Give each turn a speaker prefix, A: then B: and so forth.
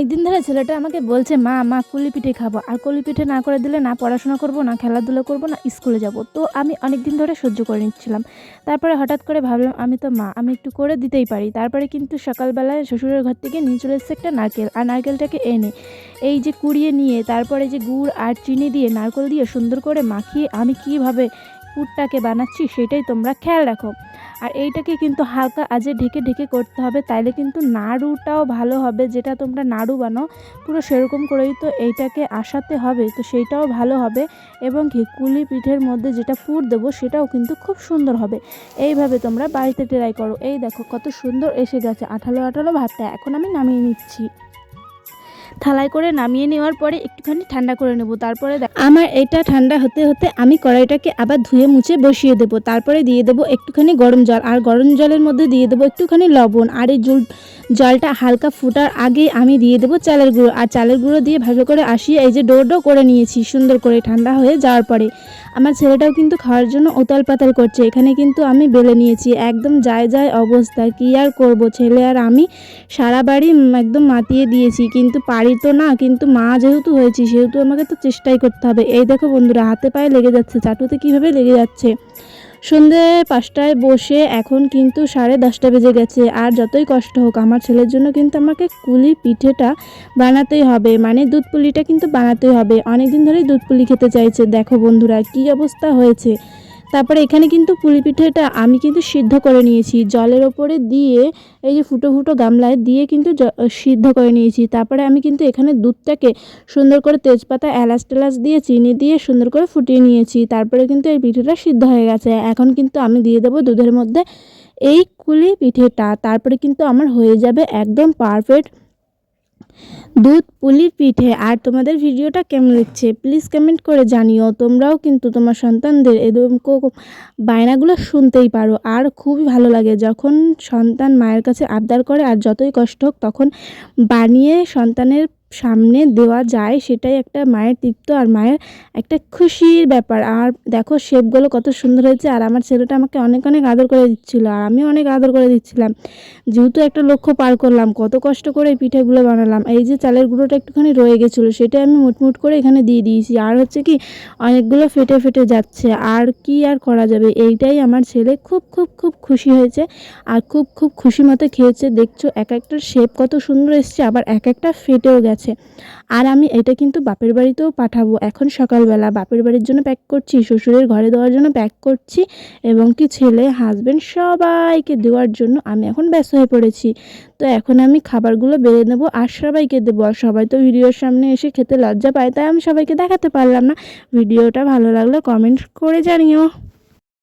A: অনেক দিন ধরে ছেলেটা আমাকে বলছে, মা মা কুলি পিঠে খাব। আর কুলি পিঠে না করে দিলে না পড়াশোনা করব, না খেলাধুলো করব, না স্কুলে যাব। তো আমি অনেক দিন ধরে সহ্য করে নিচ্ছিলাম। তারপরে হঠাৎ করে ভাবলাম, আমি তো মা, আমি একটু করে দিতেই পারি। তারপরে কিন্তু সকালবেলায় শ্বশুরের ঘর থেকে নিয়ে চলে এসেছে একটা নারকেল। আর নারকেলটাকে এনে এই যে কুড়িয়ে নিয়ে, তারপরে যে গুড় আর চিনি দিয়ে নারকেল দিয়ে সুন্দর করে মাখিয়ে আমি কীভাবে পুরটাকে বানাচ্ছি সেটাই তোমরা খেয়াল রাখো। আর এইটাকে কিন্তু হালকা আজে ঢেকে ঢেকে করতে হবে, তাইলে কিন্তু নাড়ুটাও ভালো হবে, যেটা তোমরা নাড়ু বানো পুরো সেরকম করেই তো এইটাকে আসাতে হবে, তো সেইটাও ভালো হবে। এবং কি কুলি পিঠের মধ্যে যেটা ফুট দেবো, সেটাও কিন্তু খুব সুন্দর হবে। এইভাবে তোমরা বাড়িতে ট্রাই করো। এই দেখো কত সুন্দর এসে গেছে, আঠালো আঠালো ভাতটা, এখন আমি নামিয়ে নিচ্ছি। থালায় করে নামিয়ে নেওয়ার পরে একটুখানি ঠান্ডা করে নেব। তারপরে আমার এটা ঠান্ডা হতে হতে আমি কড়াইটাকে আবার ধুয়ে মুছে বসিয়ে দেবো। তারপরে দিয়ে দেবো একটুখানি গরম জল। আর গরম জলের মধ্যে দিয়ে দেবো একটুখানি লবণ। আর এই জল জলটা হালকা ফোটার আগে আমি দিয়ে দেবো চালের গুঁড়ো। আর চালের গুঁড়ো দিয়ে ভালো করে আসিয়ে এই যে ডো ডো করে নিয়েছি, সুন্দর করে ঠান্ডা হয়ে যাওয়ার পরে। আমার ছেলেটাও কিন্তু খাওয়ার জন্য ওতাল পাতাল করছে। এখানে কিন্তু আমি বেলে নিয়েছি, একদম যায় যায় অবস্থা। কী আর করব? ছেলে আর আমি সারা বাড়ি একদম মাতিয়ে দিয়েছি। কিন্তু পারি তো না, কিন্তু মা যেহেতু হয়েছি, সেহেতু আমাকে তো চেষ্টাই করতে হবে। এই দেখো বন্ধুরা, হাতে পায়ে লেগে যাচ্ছে। চাটুতে কীভাবে লেগে যাচ্ছে? সন্ধে পাঁচটায় বসে এখন কিন্তু সাড়ে দশটা বেজে গেছে। আর যতই কষ্ট হোক, আমার ছেলের জন্য কিন্তু আমাকে কুলি পিঠেটা বানাতেই হবে। মানে দুধ পুলিটা কিন্তু বানাতেই হবে। অনেকদিন ধরেই দুধ পুলি খেতে চাইছে। দেখো বন্ধুরা, কি অবস্থা হয়েছে। তারপরে এখানে কিন্তু পুলি পিঠেটা আমি কিন্তু সিদ্ধ করে নিয়েছি। জলের ওপরে দিয়ে এই যে ফুটো ফুটো গামলায় দিয়ে কিন্তু সিদ্ধ করে নিয়েছি। তারপরে আমি কিন্তু এখানে দুধটাকে সুন্দর করে তেজপাতা, এলাচ টেলাচ দিয়ে, চিনি দিয়ে সুন্দর করে ফুটিয়ে নিয়েছি। তারপরে কিন্তু এই পিঠেটা সিদ্ধ হয়ে গেছে। এখন কিন্তু আমি দিয়ে দেবো দুধের মধ্যে এই কুলি পিঠেটা। তারপরে কিন্তু আমার হয়ে যাবে একদম পারফেক্ট দুধ, পুলির পিঠে। আর তোমাদের ভিডিওটা কেমন লাগছে? প্লিজ কমেন্ট করে জানিও। তোমরাও কিন্তু তোমার সন্তানদের এরকম বায়নাগুলো শুনতেই পারো। আর খুবই ভালো লাগে যখন সন্তান মায়ের কাছে আবদার করে আর যতই কষ্ট হোক, তখন বানিয়ে সন্তানের সামনে দেওয়া যায়, সেটাই একটা মায়ের তৃপ্ত আর মায়ের একটা খুশির ব্যাপার। আর দেখো শেপগুলো কত সুন্দর হয়েছে, আর আমার ছেলেটা আমাকে অনেক অনেক আদর করে দিচ্ছিল, আর আমি অনেক আদর করে দিচ্ছিলাম। যেহেতু একটা লক্ষ্য পার করলাম, কত কষ্ট করে এই পিঠেগুলো বানালাম, এই যে চালের গুঁড়োটা একটুখানি রয়ে গেছিল, সেটা আমি মুটমুট করে এখানে দিয়ে দিয়েছি। আর হচ্ছে কি, অনেকগুলো ফেটে ফেটে যাচ্ছে, আর কি আর করা যাবে? এইটাই আমার ছেলে খুব খুব খুব খুশি হয়েছে, আর খুব খুব খুশি মতো খেয়েছে। দেখছ, এক একটা শেপ কত সুন্দর এসছে, আবার এক একটা ফেটেও গেছে। আর আমি এটা কিন্তু বাপের বাড়িতেও পাঠাবো। এখন সকালবেলা বাপের বাড়ির জন্য প্যাক করছি, শ্বশুরের ঘরে দেওয়ার জন্য প্যাক করছি এবং কি ছেলে হাজবেন্ড সবাইকে দেওয়ার জন্য আমি এখন ব্যস্ত হয়ে পড়েছি। তো এখন আমি খাবারগুলো বেড়ে নেব আর সবাইকে দেবো। আর সবাই তো ভিডিওর সামনে এসে খেতে লজ্জা পায়, তাই আমি সবাইকে দেখাতে পারলাম না। ভিডিওটা ভালো লাগলে কমেন্ট করে জানিও।